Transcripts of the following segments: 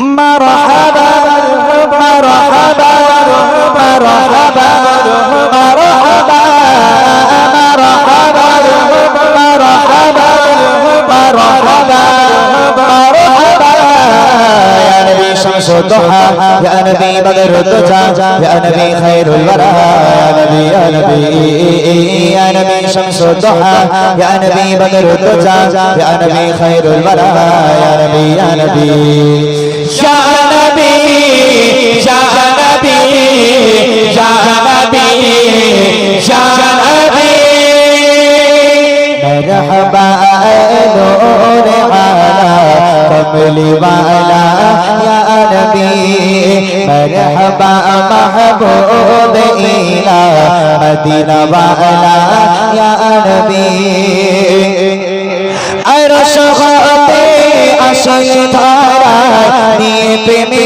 مرحبا مرحبا مرحبا مرحبا الضحى يا نبي بدر الدجى يا نبي خير الورى يا نبي يا نبي يا نبي شمس الضحى يا نبي بدر الدجى يا نبي خير الورى يا نبي يا نبي বাবা নূর আলা কমলি ওয়ালা ইয়া নবী মারহাবা ধারা নিয়ে প্রেমী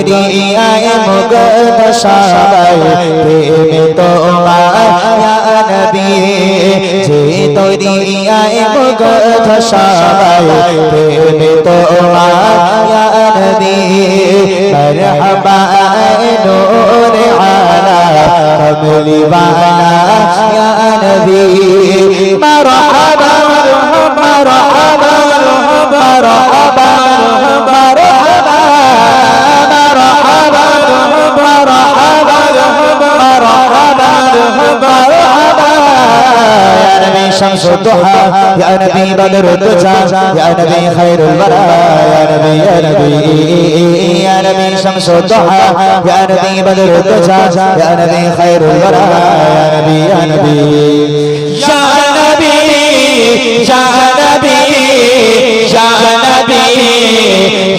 দুনিয়ায় মুগল সবাই প্রেমে তোমায় নবী যে দুনিয়ায় মুগল সবাই প্রেমে তোমায় নবী يا نبي شمس الضحى يا نبي بدر الدجى يا نبي خير الورى يا نبي يا نبي يا نبي شمس الضحى يا نبي بدر الدجى يا نبي خير الورى يا نبي يا نبي يا نبي يا نبي يا نبي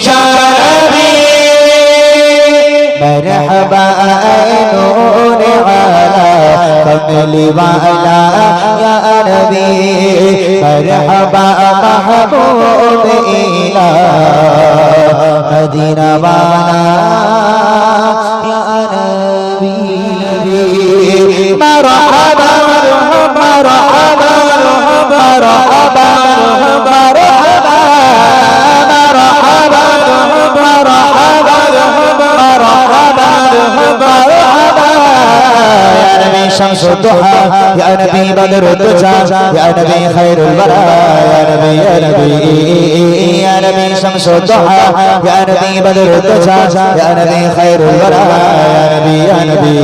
يا نبي مرحبا نور على كمل والا يا নবী মরহবা মাহবুব ইলা মদিনা বানা ইয়া নবী মরহবা মরহবা মরহবা شمس الضحى يا نبي بدر الدجى يا نبي خير الورى يا نبي يا نبي يا نبي شمس الضحى يا نبي بدر الدجى يا نبي خير الورى يا نبي يا نبي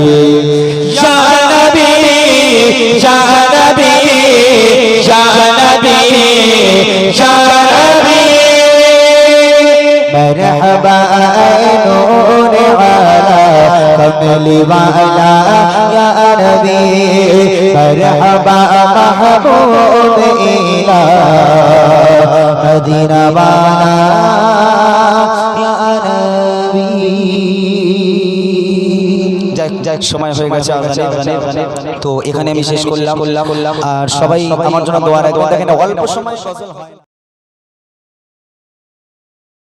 يا نبي يا نبي يا نبي يا نبي مرحبا نور তো এখানে আমি শেষ করলাম। আর সবাই আমার জন্য দোয়া দেখেন অল্প সময় হয়